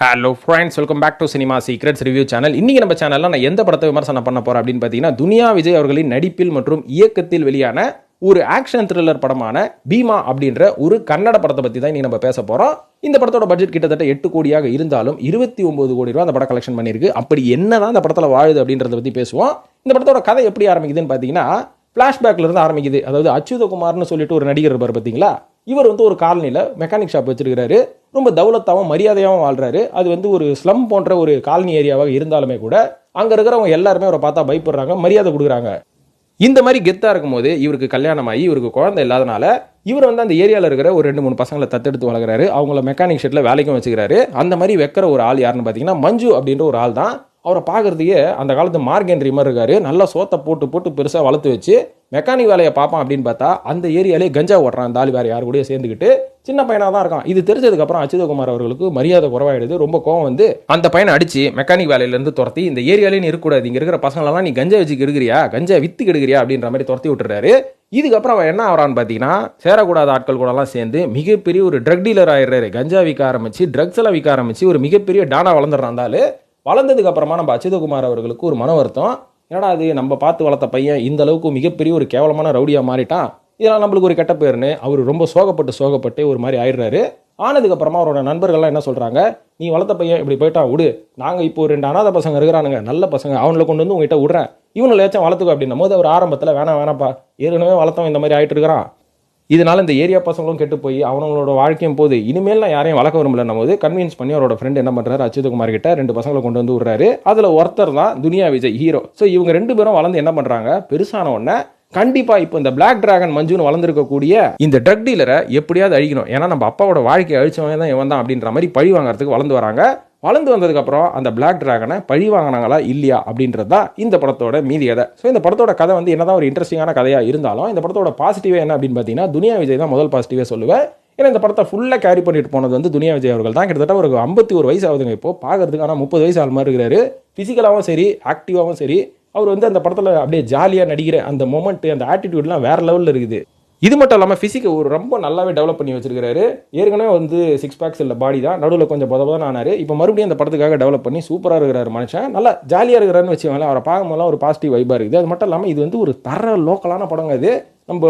Hello friends welcome back to cinema secrets review channel இன்றைக்கி நம்ம சேனலில் நான் எந்த படத்தை விமர்சனம் பண்ண போகிறேன் அப்படின்னு பார்த்தீங்கன்னா துனியா விஜய் அவர்களின் நடிப்பில் மற்றும் இயக்கத்தில் வெளியான ஒரு ஆக்ஷன் த்ரில்லர் படமான பீமா அப்படின்ற ஒரு கன்னட படத்தை பற்றி தான் இன்றைக்கி நம்ம பேச போகிறோம் இந்த படத்தோட பட்ஜெட் கிட்டத்தட்ட எட்டு கோடியாக இருந்தாலும் இருபத்தி ஒம்பது கோடி ரூபா அந்த படம் கலெக்ஷன் பண்ணியிருக்கு. அப்படி என்னதான் அந்த படத்தில் வாழுது அப்படின்றத பற்றி பேசுவோம். இந்த படத்தோட கதை எப்படி ஆரம்பிக்குதுன்னு பார்த்தீங்கன்னா ஃப்ளாஷ்பேக்லேருந்து ஆரம்பிக்குது. அதாவது அச்சுதகுமார்னு சொல்லிட்டு ஒரு நடிகர் இருப்பார் பார்த்தீங்களா? இவர் வந்து ஒரு காலனியில் மெக்கானிக் ஷாப் வச்சிருக்கிறாரு. ரொம்ப தௌலத்தாகவும் மரியாதையாகவும் வாழ்கிறாரு அது வந்து ஒரு ஸ்லம் போன்ற ஒரு காலனி ஏரியாவாக இருந்தாலுமே கூட அங்கே இருக்கிறவங்க எல்லாருமே அவரை பார்த்தா பயப்படுறாங்க மரியாதை கொடுக்குறாங்க. இந்த மாதிரி கெத்தாக இருக்கும்போது இவருக்கு கல்யாணம் ஆகி இவருக்கு குழந்தை இல்லாதனால இவர் வந்து அந்த ஏரியாவில் இருக்கிற ஒரு ரெண்டு மூணு பசங்களை தத்தெடுத்து வளர்க்குறாரு. அவங்கள மெக்கானிக் ஷெட்டில் வேலைக்கும் வச்சுக்கிறாரு. அந்த மாதிரி வைக்கிற ஒரு ஆள் யாருன்னு பார்த்தீங்கன்னா மஞ்சு அப்படின்ற ஒரு ஆள் தான். அவரை பார்க்கறதுக்கே அந்த காலத்து மார்கென்ட்ரி மாதிரி இருக்காரு. நல்லா சோத்தை போட்டு போட்டு பெருசாக வளர்த்து வச்சு மெக்கானிக் வேலையை பார்ப்பான் அப்படின்னு பார்த்தா அந்த ஏரியாலே கஞ்சா ஓடுறான் தாலி வேறு யார் கூட சேர்ந்துக்கிட்டு சின்ன பையனாக தான் இருக்கான். இது தெரிஞ்சதுக்கப்புறம் அச்சுதகுமார் அவர்களுக்கு மரியாதை குறவாயிடுது ரொம்ப கோவம் வந்து அந்த பையனை அடிச்சு மெக்கானிக் வேலையிலேருந்து துரத்தி இந்த ஏரியாலே நீ இருக்கக்கூடாது இங்கே இருக்கிற பசங்களெல்லாம் நீ கஞ்சா வச்சு கெடுக்கிறியா கஞ்சா வித்து கெடுக்கிறியா அப்படின்ற மாதிரி துரத்தி விட்டுறாரு இதுக்கப்புறம் அவன் என்ன ஆகிறான்னு பார்த்தீங்கன்னா சேரக்கூடாத ஆட்கள் கூடலாம் சேர்ந்து மிகப்பெரிய ஒரு ட்ரக் டீலர் ஆயிடுறாரு. கஞ்சா விற்க ஆரம்பிச்சு ட்ரக்ஸ் எல்லாம் விற்க ஆரம்பிச்சு ஒரு மிகப்பெரிய டானா வளர்ந்துடுறான் வளர்ந்ததுக்கு அப்புறமா நம்ம அச்சுதகுமார் அவர்களுக்கு ஒரு மன வருத்தம் என்னடா அது நம்ம பார்த்து வளர்த்த பையன் இந்த அளவுக்கு மிகப்பெரிய ஒரு கேவலமான ரவுடியாக மாறிட்டான். இதெல்லாம் நம்மளுக்கு ஒரு கெட்ட பேர்னு அவர் ரொம்ப சோகப்பட்டு சோகப்பட்டு ஒரு மாதிரி ஆயிடுறாரு. ஆனதுக்கப்புறமா அவரோட நண்பர்கள்லாம் என்ன சொல்கிறாங்க நீ வளர்த்த பையன் இப்படி போயிட்டான் விடு. நாங்கள் இப்போ ஒரு ரெண்டு அனாதை பசங்க இருக்கிறானுங்க நல்ல பசங்க. அவங்கள கொண்டு வந்து உங்ககிட்ட விடுறேன். இவனை ஏச்சும் வளர்த்துக்கோ அப்படின்னும் போது அவர் ஆரம்பத்தில் வேணாம் வேணாப்பா ஏற்கனவே வளர்த்தவன் இந்த மாதிரி ஆகிட்டு இருக்கிறான். இதனால் இந்த ஏரியா பசங்களும் கெட்டு போய் அவங்களோட வாழ்க்கையும் போது இனிமேல் நான் யாரையும் வளர்க்க விரும்பலன்னும் போது கன்வின்ஸ் பண்ணி அவரோட ஃப்ரெண்ட் என்ன பண்ணுறாரு அச்சுதகுமார் கிட்ட ரெண்டு பசங்களை கொண்டு வந்து விடுறாரு. அதில் ஒருத்தர் தான் துனியா விஜய் ஹீரோ ஸோ இவங்க ரெண்டு பேரும் வளர்ந்து என்ன பண்ணுறாங்க பெருசான உடனே கண்டிப்பா இப்போ இந்த பிளாக் டிராகன் மஞ்சுன்னு வளர்ந்துருக்கக்கூடிய இந்த ட்ரக் டீலரை எப்படியாவது அழிக்கணும். ஏன்னா நம்ம அப்பாவோட வாழ்க்கையை அழிச்சவங்க தான் இவன் தான் அப்படின்ற மாதிரி பழி வாங்குறதுக்கு வளர்ந்து வராங்க. வளர்ந்து வந்ததுக்கப்புறம் அந்த பிளாக் டிராகனை பழி வாங்கினாங்களா இல்லையா அப்படின்றது தான் இந்த படத்தோட மீதி கதை. ஸோ இந்த படத்தோட கதை வந்து என்னதான் ஒரு இன்ட்ரெஸ்டிங்கான கதையாக இருந்தாலும் இந்த படத்தோட பாசிட்டிவே என்ன அப்படின்னு பார்த்தீங்கன்னா துனியா விஜய் தான் முதல் பாசிட்டிவே சொல்லுவேன். ஏன்னா இந்த படத்தை ஃபுல்லாக கேரி பண்ணிட்டு போனது வந்து துனியா விஜய் அவர்கள் தான். கிட்டத்தட்ட ஒரு ஐம்பத்தி ஒரு வயசு ஆகுதுங்க இப்போ. பார்க்கறதுக்கு ஆனால் முப்பது வயசு ஆள் மாதிரி இருக்கிறாரு. ஃபிசிக்கலாகவும் சரி ஆக்டிவாகவும் சரி. அவர் வந்து அந்த படத்தில் அப்படியே ஜாலியாக நடிக்கிற அந்த மொமெண்ட்டு அந்த ஆட்டிடியூட்லாம் வேறு லெவலில் இருக்குது. இது மட்டும் இல்லாமல் ஃபிசிக்கை ஒரு ரொம்ப நல்லாவே டெவலப் பண்ணி வச்சிருக்காரு ஏற்கனவே வந்து சிக்ஸ் பேக்ஸ் இல்லை பாடி தான். நடுவில் கொஞ்சம் பத பதம் ஆனார். இப்போ மறுபடியும் அந்த படத்துக்காக டெவலப் பண்ணி சூப்பராக இருக்கிறாரு மனுஷன். நல்லா ஜாலியாக இருக்கிறாருன்னு வச்சுக்கோங்களேன். அவரை பார்க்கும்போதெல்லாம் ஒரு பாசிட்டிவ் வைபாக இருக்குது. அது மட்டும் இல்லாமல் இது வந்து ஒரு தர லோக்கலான படங்க இது. நம்ம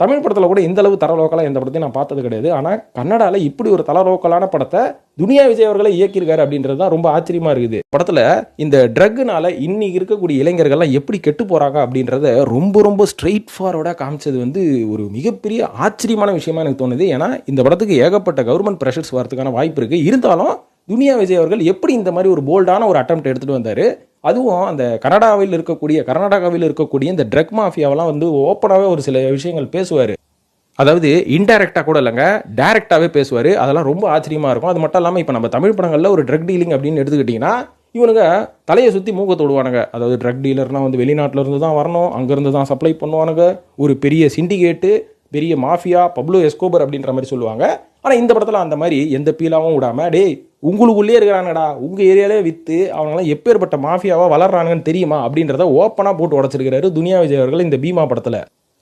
தமிழ் படத்தில் கூட இந்த அளவு தர லோக்கலாக எந்த படத்தையும் நான் பார்த்தது கிடையாது. ஆனால் கன்னடாவில் இப்படி ஒரு தல லோக்கலான படத்தை துனியா விஜய் அவர்களை இயக்கியிருக்காரு அப்படின்றது தான் ரொம்ப ஆச்சரியமாக இருக்குது. படத்தில் இந்த ட்ரக்குனால இன்னைக்கு இருக்கக்கூடிய இளைஞர்கள்லாம் எப்படி கெட்டு போகிறாங்க அப்படின்றத ரொம்ப ரொம்ப ஸ்ட்ரெயிட் ஃபார்வர்டாக காமிச்சது வந்து ஒரு மிகப்பெரிய ஆச்சரியமான விஷயமா எனக்கு தோணுது. ஏன்னா இந்த படத்துக்கு ஏகப்பட்ட கவர்மெண்ட் ப்ரெஷர்ஸ் வரதுக்கான வாய்ப்பு இருக்குது இருந்தாலும் துனியா விஜய் அவர்கள் எப்படி இந்த மாதிரி ஒரு போல்டான ஒரு அட்டம் எடுத்துகிட்டு வந்தார்? அதுவும் அந்த கனடாவில் இருக்கக்கூடிய கர்நாடகாவில் இருக்கக்கூடிய இந்த ட்ரக் மாஃபியாவெல்லாம் வந்து ஓப்பனாகவே ஒரு சில விஷயங்கள் பேசுவார். அதாவது இன்டைரக்டாக கூட இல்லைங்க டைரெக்டாகவே பேசுவார். அதெல்லாம் ரொம்ப ஆச்சரியமாக இருக்கும். அது மட்டும் இல்லாமல் இப்போ நம்ம தமிழ் படங்களில் ஒரு ட்ரக் டீலிங் அப்படின்னு எடுத்துக்கிட்டிங்கன்னா இவனுங்க தலையை சுற்றி மூக்கத்தை விடுவானுங்க அதாவது ட்ரக் டீலர்னால் வந்து வெளிநாட்டிலேருந்து தான் வரணும் அங்கேருந்து தான் சப்ளை பண்ணுவானுங்க. ஒரு பெரிய சிண்டிகேட்டு பெரிய மாஃபியா பப்ளோ எஸ்கோபர் அப்படின்ற மாதிரி சொல்லுவாங்க. ஆனால் இந்த படத்தில் அந்த மாதிரி எந்த பீலாவும் விடாமல் டேய் உங்களுக்குள்ளே இருக்கிறானுங்கடா உங்கள் ஏரியாலே விற்று அவங்களாம் எப்பேற்பட்ட மாஃபியாவாக வளர்றானுங்கன்னு தெரியுமா அப்படின்றத ஓப்பனாக போட்டு உடச்சிருக்கிறாரு துனியா விஜய் அவர்கள் இந்த பீமா படத்தில்.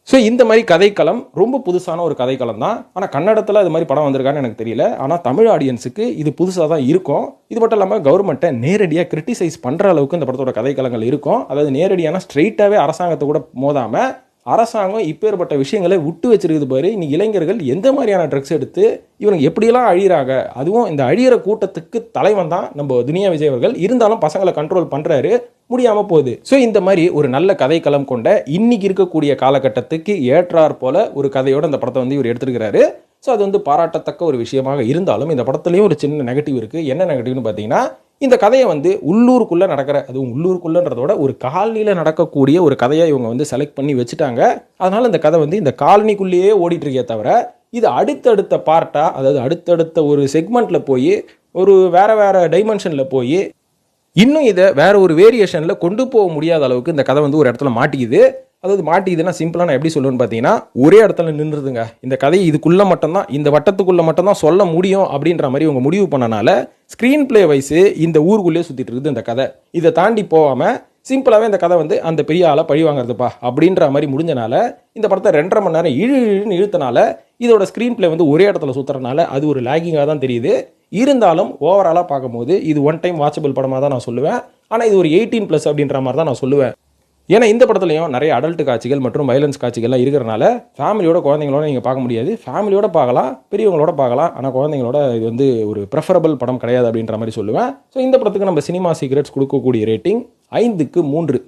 ஸோ இந்த மாதிரி கதைக்களம் ரொம்ப புதுசான ஒரு கதைக்களம் தான். ஆனால் கன்னடத்தில் அது மாதிரி படம் வந்திருக்கான்னு எனக்கு தெரியல. ஆனால் தமிழ் ஆடியன்ஸுக்கு இது புதுசாக தான் இருக்கும். இது மட்டும் இல்லாமல் கவர்மெண்ட்டை நேரடியாக கிரிட்டிசைஸ் பண்ணுற அளவுக்கு இந்த படத்தோட கதைக்களங்கள் இருக்கும். அதாவது நேரடியான ஸ்ட்ரெயிட்டாகவே அரசாங்கத்தை கூட மோதாமல் அரசாங்கம் இப்பேற்பட்ட விஷயங்களை விட்டு வச்சிருக்குது பாரு. இன்னைக்கு இளைஞர்கள் எந்த மாதிரியான ட்ரக்ஸ் எடுத்து இவனுக்கு எப்படியெல்லாம் அழியிறாங்க? அதுவும் இந்த அழியிற கூட்டத்துக்கு தலைவன் தான் நம்ம துனியா விஜய் அவர்கள். இருந்தாலும் பசங்களை கண்ட்ரோல் பண்ணுறாரு முடியாமல் போகுது. ஸோ இந்த மாதிரி ஒரு நல்ல கதைக்களம் கொண்ட இன்னைக்கு இருக்கக்கூடிய காலகட்டத்துக்கு ஏற்றார் போல ஒரு கதையோட அந்த படத்தை வந்து இவர் எடுத்துருக்கிறாரு. ஸோ அது வந்து பாராட்டத்தக்க ஒரு விஷயமாக இருந்தாலும் இந்த படத்துலையும் ஒரு சின்ன நெகட்டிவ் இருக்குது என்ன நெகட்டிவ்னு பார்த்தீங்கன்னா இந்த கதையை வந்து உள்ளூருக்குள்ளே நடக்கிற அதுவும் உள்ளூருக்குள்ளன்றதோட ஒரு காலனியில் நடக்கக்கூடிய ஒரு கதையை இவங்க வந்து செலக்ட் பண்ணி வச்சுட்டாங்க. அதனால் இந்த கதை வந்து இந்த காலனிக்குள்ளேயே ஓடிட்டுருக்கே தவிர இது அடுத்தடுத்த பார்ட்டாக அதாவது அடுத்தடுத்த ஒரு செக்மெண்ட்டில் போய் ஒரு வேறு வேறு டைமென்ஷனில் போய் இன்னும் இதை வேற ஒரு வேரியேஷனில் கொண்டு போக முடியாத அளவுக்கு இந்த கதை வந்து ஒரு இடத்துல மாட்டிக்குது. அதாவது மாட்டிக்குதுன்னா சிம்பிளாக நான் எப்படி சொல்லுவேன்னு பார்த்தீங்கன்னா ஒரே இடத்துல நின்றுதுங்க இந்த கதையை இதுக்குள்ளே மட்டும்தான் இந்த வட்டத்துக்குள்ளே மட்டும்தான் சொல்ல முடியும் அப்படின்ற மாதிரி இவங்க முடிவு பண்ணனால ஸ்க்ரீன் பிளே வைஸு இந்த ஊருக்குள்ளேயே சுற்றிட்டு இருக்குது இந்த கதை. இதை தாண்டி போகாமல் சிம்பிளாகவே இந்த கதை வந்து அந்த பெரிய ஆளை பழி வாங்குறதுப்பா அப்படின்ற மாதிரி முடிஞ்சனால இந்த படத்தை ரெண்டரை மணி நேரம் இழு இழுன்னு இழுத்தனால இதோட ஸ்க்ரீன் ப்ளே வந்து ஒரே இடத்துல சுற்றுறனால அது ஒரு லேகிங்காக தான் தெரியுது. இருந்தாலும் ஓவராலாக பார்க்கும்போது இது ஒன் டைம் வாட்சபிள் படமாக தான் நான் சொல்லுவேன். ஆனால் இது ஒரு எயிட்டீன் ப்ளஸ் அப்படின்ற மாதிரி தான் நான் சொல்லுவேன். ஏன்னா இந்த படத்துலையும் நிறைய அடல்ட் காட்சிகள் மற்றும் வயலன்ஸ் காட்சிகள்லாம் இருக்கிறனால ஃபேமிலியோட குழந்தைங்களோட நீங்கள் பார்க்க முடியாது. ஃபேமிலியோட பார்க்கலாம் பெரியவங்களோட பார்க்கலாம். ஆனால் குழந்தைங்களோட இது வந்து ஒரு ப்ரெஃபரபிள் படம் கிடையாது அப்படின்ற மாதிரி சொல்லுவேன். ஸோ இந்த படத்துக்கு நம்ம சினிமா சீக்ரெட்ஸ் கொடுக்கக்கூடிய ரேட்டிங் ஐந்துக்கு மூன்று.